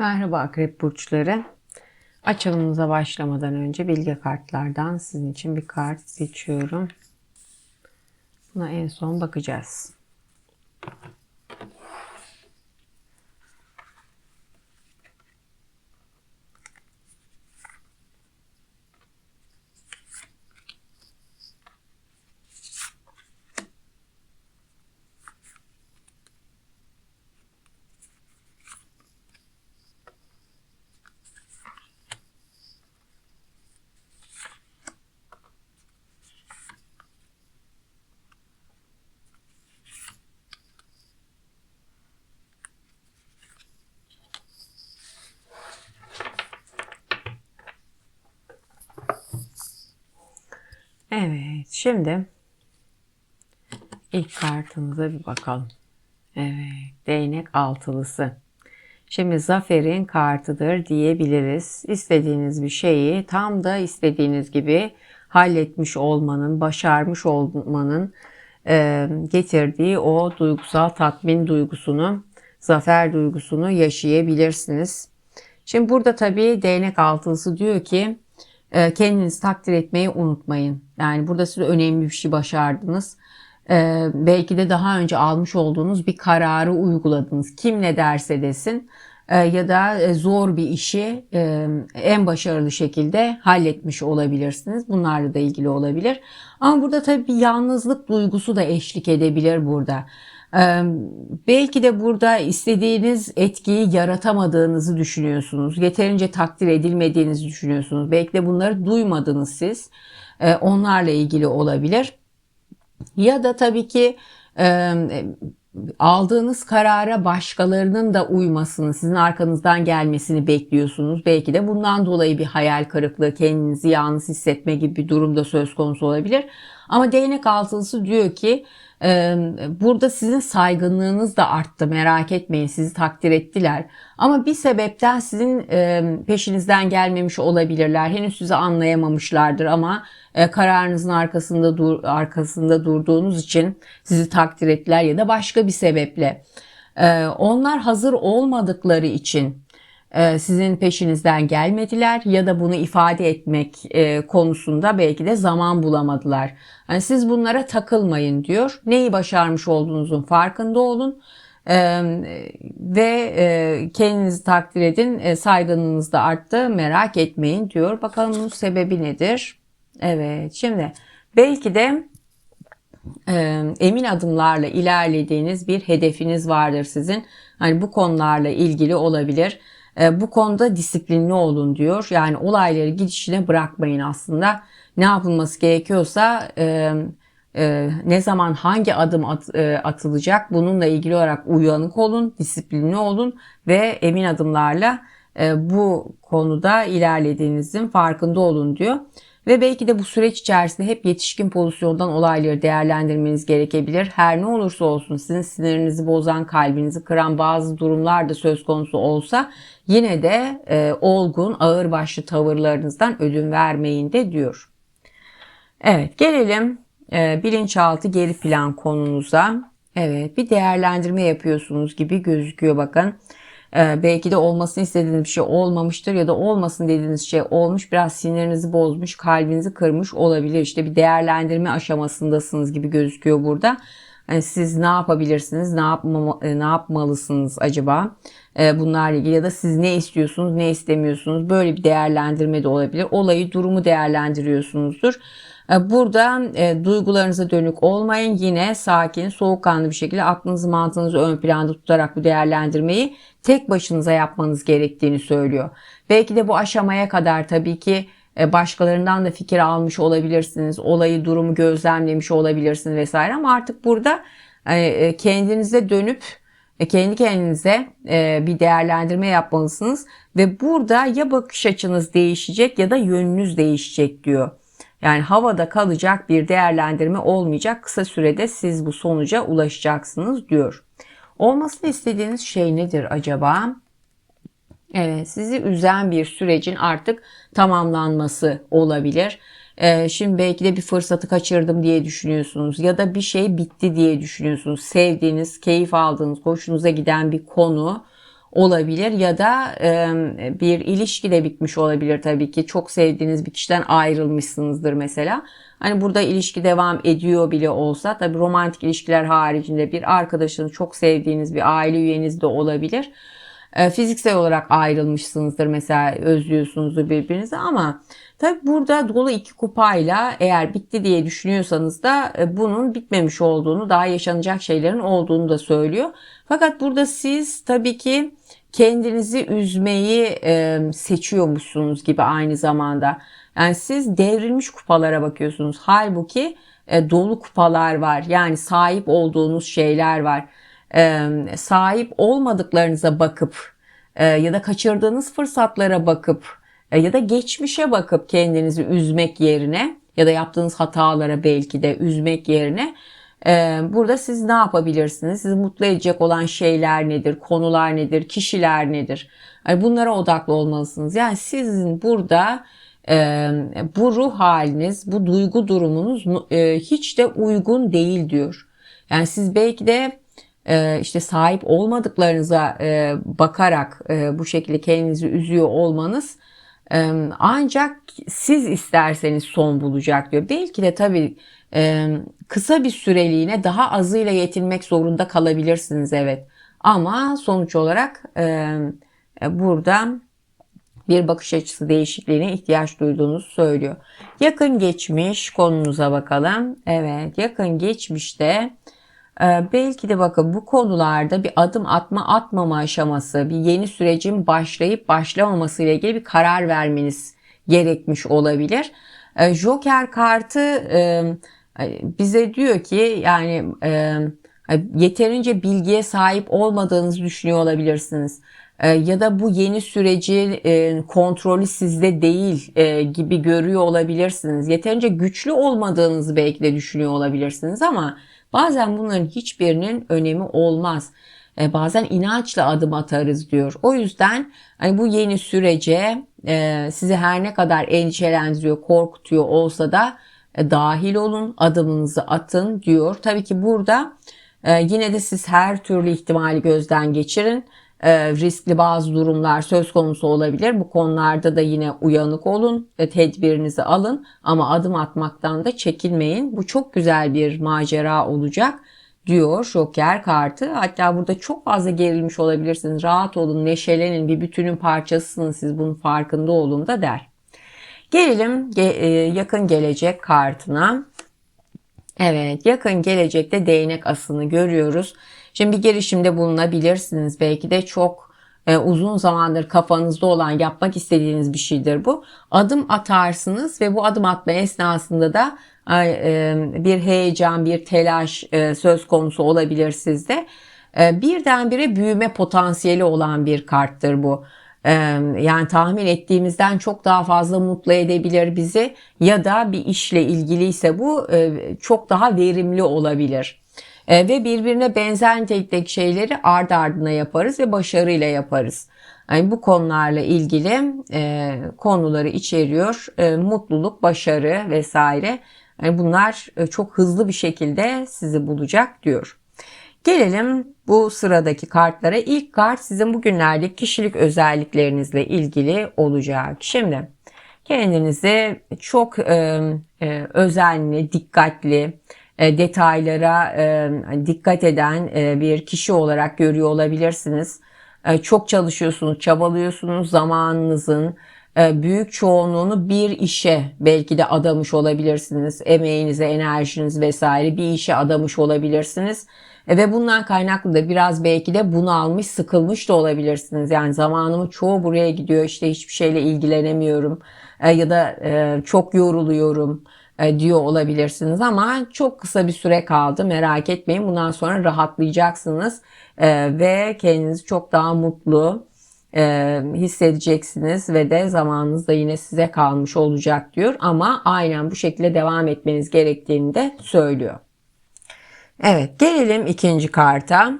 Merhaba akrep burçları. Açılımımıza başlamadan önce bilgi kartlardan sizin için bir kart seçiyorum. Buna en son bakacağız. Evet, şimdi ilk kartımıza bir bakalım. Evet, değnek altılısı. Şimdi zaferin kartıdır diyebiliriz. İstediğiniz bir şeyi tam da istediğiniz gibi halletmiş olmanın, başarmış olmanın e, getirdiği o duygusal tatmin duygusunu, zafer duygusunu yaşayabilirsiniz. Şimdi burada tabii değnek altılısı diyor ki kendinizi takdir etmeyi unutmayın. Yani burada siz önemli bir şey başardınız. E, belki de daha önce almış olduğunuz bir kararı uyguladınız. Kim ne derse desin e, ya da zor bir işi en başarılı şekilde halletmiş olabilirsiniz. Bunlarla da ilgili olabilir. Ama burada tabii bir yalnızlık duygusu da eşlik edebilir burada. Belki de burada istediğiniz etkiyi yaratamadığınızı düşünüyorsunuz. Yeterince takdir edilmediğinizi düşünüyorsunuz. Belki de bunları duymadınız siz. Onlarla ilgili olabilir. Ya da tabii ki aldığınız karara başkalarının da uymasını, sizin arkanızdan gelmesini bekliyorsunuz. Belki de bundan dolayı bir hayal kırıklığı, kendinizi yalnız hissetme gibi bir durumda söz konusu olabilir. Ama değnek altılısı diyor ki Burada sizin saygınlığınız da arttı merak etmeyin sizi takdir ettiler. Ama bir sebepten sizin peşinizden gelmemiş olabilirler. Henüz sizi anlayamamışlardır ama kararınızın arkasında dur arkasında durduğunuz için sizi takdir ettiler ya da başka bir sebeple. Onlar hazır olmadıkları için sizin peşinizden gelmediler ya da bunu ifade etmek e, konusunda belki de zaman bulamadılar. Yani siz bunlara takılmayın diyor. Neyi başarmış olduğunuzun farkında olun e, ve kendinizi takdir edin. Saygınlığınız da arttı merak etmeyin diyor. Bakalım bunun sebebi nedir? Evet şimdi belki de emin adımlarla ilerlediğiniz bir hedefiniz vardır sizin. Hani bu konularla ilgili olabilir e, bu konuda disiplinli olun diyor. Yani olayları gidişine bırakmayın aslında. Ne yapılması gerekiyorsa e, e, ne zaman hangi adım at, e, atılacak bununla ilgili olarak uyanık olun, disiplinli olun ve emin adımlarla e, bu konuda ilerlediğinizin farkında olun diyor. Ve belki de bu süreç içerisinde hep yetişkin pozisyondan olayları değerlendirmeniz gerekebilir. Her ne olursa olsun sizin sinirinizi bozan, kalbinizi kıran bazı durumlar da söz konusu olsa yine de e, olgun, ağırbaşlı tavırlarınızdan ödün vermeyin de diyor. Evet gelelim e, bilinçaltı geri plan konunuza. Evet bir değerlendirme yapıyorsunuz gibi gözüküyor bakın. Ee, belki de olmasını istediğiniz bir şey olmamıştır ya da olmasın dediğiniz şey olmuş. Biraz sinirinizi bozmuş, kalbinizi kırmış olabilir. İşte bir değerlendirme aşamasındasınız gibi gözüküyor burada. Yani siz ne yapabilirsiniz, ne, yapma, e, ne yapmalısınız acaba e, bunlarla ilgili ya da siz ne istiyorsunuz, ne istemiyorsunuz böyle bir değerlendirme de olabilir. Olayı, durumu değerlendiriyorsunuzdur. E, burada e, duygularınıza dönük olmayın. Yine sakin, soğukkanlı bir şekilde aklınızı mantığınızı ön planda tutarak bu değerlendirmeyi tek başınıza yapmanız gerektiğini söylüyor. Belki de bu aşamaya kadar tabii ki e, başkalarından da fikir almış olabilirsiniz. Olayı, durumu gözlemlemiş olabilirsiniz vesaire ama artık burada e, kendinize dönüp kendi kendinize bir değerlendirme yapmalısınız ve burada ya bakış açınız değişecek ya da yönünüz değişecek diyor. Yani havada kalacak bir değerlendirme olmayacak. Kısa sürede siz bu sonuca ulaşacaksınız diyor. Olmasını istediğiniz şey nedir acaba? Evet, sizi üzen bir sürecin artık tamamlanması olabilir. Ee, şimdi belki de bir fırsatı kaçırdım diye düşünüyorsunuz ya da bir şey bitti diye düşünüyorsunuz. Sevdiğiniz, keyif aldığınız, hoşunuza giden bir konu olabilir ya da e, bir ilişki de bitmiş olabilir tabii ki. Çok sevdiğiniz bir kişiden ayrılmışsınızdır mesela. Hani burada ilişki devam ediyor bile olsa tabii romantik ilişkiler haricinde bir arkadaşınız çok sevdiğiniz bir aile üyeniz de olabilir. E, fiziksel olarak ayrılmışsınızdır mesela özlüyorsunuzdur birbirinizi ama tabi burada dolu iki kupayla eğer bitti diye düşünüyorsanız da e, bunun bitmemiş olduğunu daha yaşanacak şeylerin olduğunu da söylüyor. Fakat burada siz tabii ki kendinizi üzmeyi e, seçiyormuşsunuz gibi aynı zamanda. Yani siz devrilmiş kupalara bakıyorsunuz. Halbuki dolu kupalar var. Yani sahip olduğunuz şeyler var. Sahip olmadıklarınıza bakıp e, ya da kaçırdığınız fırsatlara bakıp e, ya da geçmişe bakıp kendinizi üzmek yerine ya da yaptığınız hatalara belki de üzmek yerine e, burada siz ne yapabilirsiniz? Sizi mutlu edecek olan şeyler nedir? Konular nedir? Kişiler nedir? Bunlara odaklı olmalısınız. Yani sizin burada bu ruh haliniz, bu duygu durumunuz hiç de uygun değil diyor. Yani siz belki de işte sahip olmadıklarınıza e, bakarak e, bu şekilde kendinizi üzüyor olmanız e, ancak siz isterseniz son bulacak diyor. Belki de tabii kısa bir süreliğine daha azıyla yetinmek zorunda kalabilirsiniz evet. Ama sonuç olarak burada bir bakış açısı değişikliğine ihtiyaç duyduğunuzu söylüyor. Yakın geçmiş konunuza bakalım. Evet yakın geçmişte belki de bakın bu konularda bir adım atma atmama aşaması, bir yeni sürecin başlayıp başlamaması ile ilgili bir karar vermeniz gerekmiş olabilir. E, Joker kartı e, bize diyor ki yani yeterince bilgiye sahip olmadığınızı düşünüyor olabilirsiniz. Ee, ya da bu yeni süreci e, kontrolü sizde değil e, gibi görüyor olabilirsiniz. Yeterince güçlü olmadığınızı belki de düşünüyor olabilirsiniz ama bazen bunların hiçbirinin önemi olmaz. E, bazen inançla adım atarız diyor. O yüzden hani bu yeni sürece sizi her ne kadar endişelendiriyor, korkutuyor olsa da dahil olun, adımınızı atın diyor. Tabii ki burada yine de siz her türlü ihtimali gözden geçirin e, riskli bazı durumlar söz konusu olabilir. Bu konularda da yine uyanık olun, tedbirinizi alın ama adım atmaktan da çekinmeyin. Bu çok güzel bir macera olacak diyor Joker kartı. Hatta burada çok fazla gerilmiş olabilirsiniz. Rahat olun, neşelenin, bir bütünün parçasısınız siz bunun farkında olun da der. Gelelim e, yakın gelecek kartına. Evet yakın gelecekte değnek asını görüyoruz. Şimdi bir girişimde bulunabilirsiniz. Belki de çok e, uzun zamandır kafanızda olan yapmak istediğiniz bir şeydir bu. Adım atarsınız ve bu adım atma esnasında da e, bir heyecan, bir telaş e, söz konusu olabilir sizde. E, birdenbire büyüme potansiyeli olan bir karttır bu. Yani tahmin ettiğimizden çok daha fazla mutlu edebilir bizi ya da bir işle ilgiliyse bu e, çok daha verimli olabilir. E, ve birbirine benzer nitelikteki şeyleri ard ardına yaparız ve başarıyla yaparız. Yani bu konularla ilgili e, konuları içeriyor. Mutluluk, başarı vesaire. Yani bunlar çok hızlı bir şekilde sizi bulacak diyor. Gelelim bu sıradaki kartlara. İlk kart sizin bugünlerde kişilik özelliklerinizle ilgili olacak. Şimdi kendinizi çok e, e, özenli, dikkatli, e, detaylara e, dikkat eden e, bir kişi olarak görüyor olabilirsiniz. Çok çalışıyorsunuz, çabalıyorsunuz zamanınızın büyük çoğunluğunu bir işe belki de adamış olabilirsiniz. Emeğinize, enerjiniz vesaire bir işe adamış olabilirsiniz. Ve bundan kaynaklı da biraz belki de bunu almış, sıkılmış da olabilirsiniz. Yani zamanımın çoğu buraya gidiyor, işte hiçbir şeyle ilgilenemiyorum ya da çok yoruluyorum e, diyor olabilirsiniz. Ama çok kısa bir süre kaldı. Merak etmeyin. Bundan sonra rahatlayacaksınız e, ve kendinizi çok daha mutlu e, hissedeceksiniz ve de zamanınız da yine size kalmış olacak diyor. Ama aynen bu şekilde devam etmeniz gerektiğini de söylüyor. Evet gelelim ikinci karta.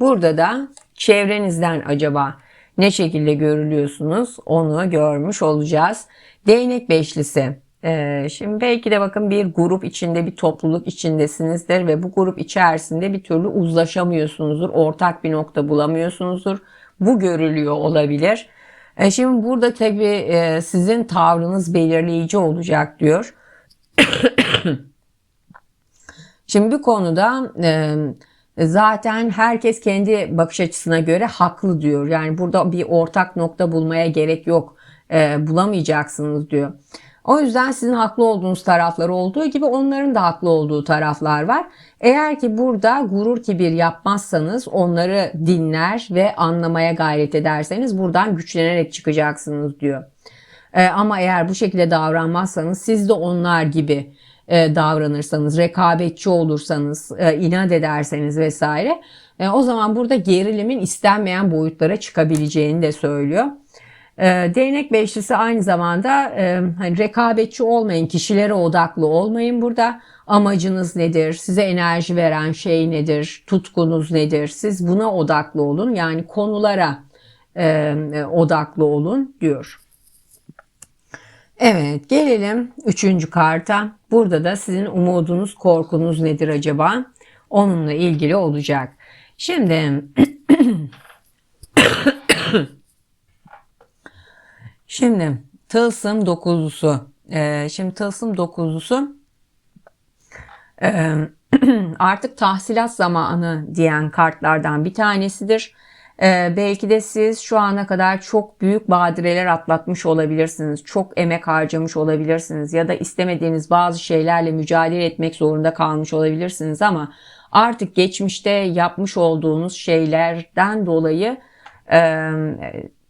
Burada da çevrenizden acaba ne şekilde görülüyorsunuz onu görmüş olacağız. Değnek beşlisi Ee, şimdi belki de bakın bir grup içinde bir topluluk içindesinizdir ve bu grup içerisinde bir türlü uzlaşamıyorsunuzdur. Ortak bir nokta bulamıyorsunuzdur. Bu görülüyor olabilir. Ee, şimdi burada tabii e, sizin tavrınız belirleyici olacak diyor. Şimdi bir konuda e, zaten herkes kendi bakış açısına göre haklı diyor. Yani burada bir ortak nokta bulmaya gerek yok. E, bulamayacaksınız diyor. O yüzden sizin haklı olduğunuz taraflar olduğu gibi onların da haklı olduğu taraflar var. Eğer ki burada gurur kibir yapmazsanız onları dinler ve anlamaya gayret ederseniz buradan güçlenerek çıkacaksınız diyor. E, ama eğer bu şekilde davranmazsanız siz de onlar gibi e, davranırsanız, rekabetçi olursanız, e, inat ederseniz vesaire e, o zaman burada gerilimin istenmeyen boyutlara çıkabileceğini de söylüyor. E, değnek beşlisi aynı zamanda e, hani rekabetçi olmayın, kişilere odaklı olmayın burada. Amacınız nedir? Size enerji veren şey nedir? Tutkunuz nedir? Siz buna odaklı olun. Yani konulara e, odaklı olun diyor. Evet gelelim üçüncü karta. Burada da sizin umudunuz, korkunuz nedir acaba? Onunla ilgili olacak. Şimdi Şimdi tılsım dokuzlusu. Ee, şimdi tılsım dokuzlusu e, artık tahsilat zamanı diyen kartlardan bir tanesidir. Ee, belki de siz şu ana kadar çok büyük badireler atlatmış olabilirsiniz. Çok emek harcamış olabilirsiniz ya da istemediğiniz bazı şeylerle mücadele etmek zorunda kalmış olabilirsiniz ama artık geçmişte yapmış olduğunuz şeylerden dolayı e,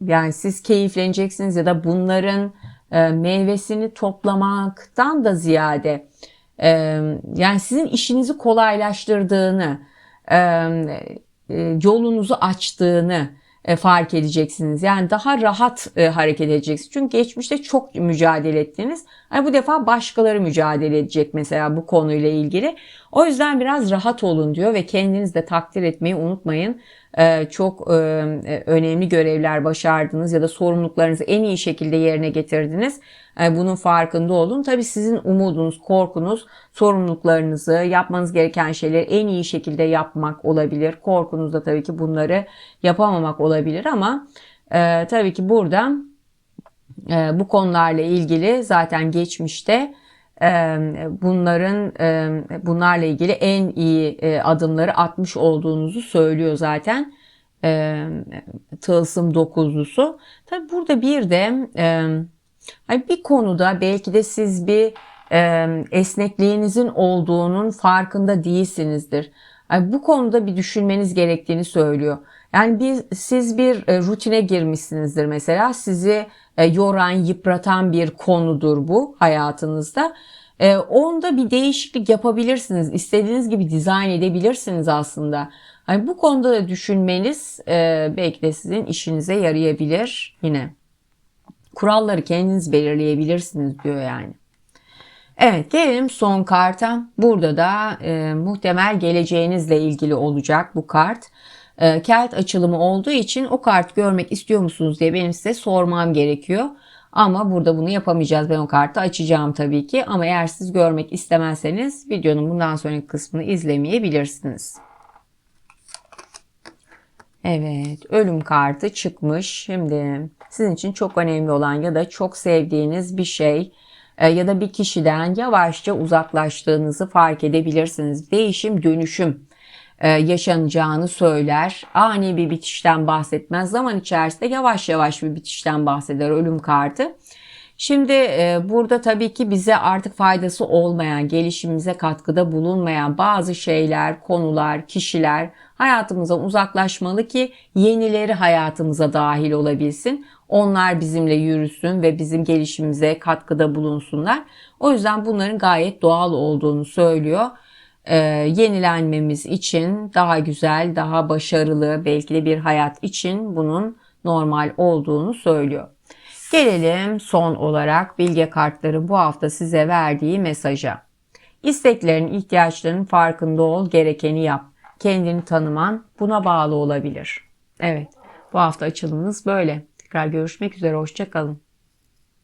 yani siz keyifleneceksiniz ya da bunların e, meyvesini toplamaktan da ziyade e, yani sizin işinizi kolaylaştırdığını e, yolunuzu açtığını e, fark edeceksiniz. Yani daha rahat e, hareket edeceksiniz. Çünkü geçmişte çok mücadele ettiniz. Yani bu defa başkaları mücadele edecek mesela bu konuyla ilgili. O yüzden biraz rahat olun diyor ve kendiniz de takdir etmeyi unutmayın. Çok önemli görevler başardınız ya da sorumluluklarınızı en iyi şekilde yerine getirdiniz. Bunun farkında olun. Tabii sizin umudunuz, korkunuz, sorumluluklarınızı, yapmanız gereken şeyleri en iyi şekilde yapmak olabilir. Korkunuz da tabii ki bunları yapamamak olabilir ama e, tabii ki burada e, bu konularla ilgili zaten geçmişte e, bunların e, bunlarla ilgili en iyi e, adımları atmış olduğunuzu söylüyor zaten tılsım dokuzlusu. Tabii burada bir de Hani bir konuda belki de siz bir e, esnekliğinizin olduğunun farkında değilsinizdir. Yani bu konuda bir düşünmeniz gerektiğini söylüyor. Yani bir, siz bir e, rutine girmişsinizdir mesela. Sizi e, yoran, yıpratan bir konudur bu hayatınızda. E, onda bir değişiklik yapabilirsiniz. İstediğiniz gibi dizayn edebilirsiniz aslında. Yani bu konuda da düşünmeniz e, belki de sizin işinize yarayabilir yine. Kuralları kendiniz belirleyebilirsiniz diyor yani. Evet gelelim son karta. Burada da e, muhtemel geleceğinizle ilgili olacak bu kart. E, kağıt açılımı olduğu için o kart görmek istiyor musunuz diye benim size sormam gerekiyor. Ama burada bunu yapamayacağız. Ben o kartı açacağım tabii ki. Ama eğer siz görmek istemezseniz videonun bundan sonraki kısmını izlemeyebilirsiniz. Evet, ölüm kartı çıkmış. Şimdi sizin için çok önemli olan ya da çok sevdiğiniz bir şey e, ya da bir kişiden yavaşça uzaklaştığınızı fark edebilirsiniz. Değişim, dönüşüm e, yaşanacağını söyler. Ani bir bitişten bahsetmez. Zaman içerisinde yavaş yavaş bir bitişten bahseder ölüm kartı. Şimdi e, burada tabii ki bize artık faydası olmayan, gelişimimize katkıda bulunmayan bazı şeyler, konular, kişiler hayatımızdan uzaklaşmalı ki yenileri hayatımıza dahil olabilsin. Onlar bizimle yürüsün ve bizim gelişimimize katkıda bulunsunlar. O yüzden bunların gayet doğal olduğunu söylüyor. Ee, yenilenmemiz için daha güzel, daha başarılı belki de bir hayat için bunun normal olduğunu söylüyor. Gelelim son olarak bilge kartları bu hafta size verdiği mesaja. İsteklerin, ihtiyaçlarının farkında ol, gerekeni yap. Kendini tanıman buna bağlı olabilir. Evet, bu hafta açılımınız böyle. Tekrar görüşmek üzere, hoşçakalın.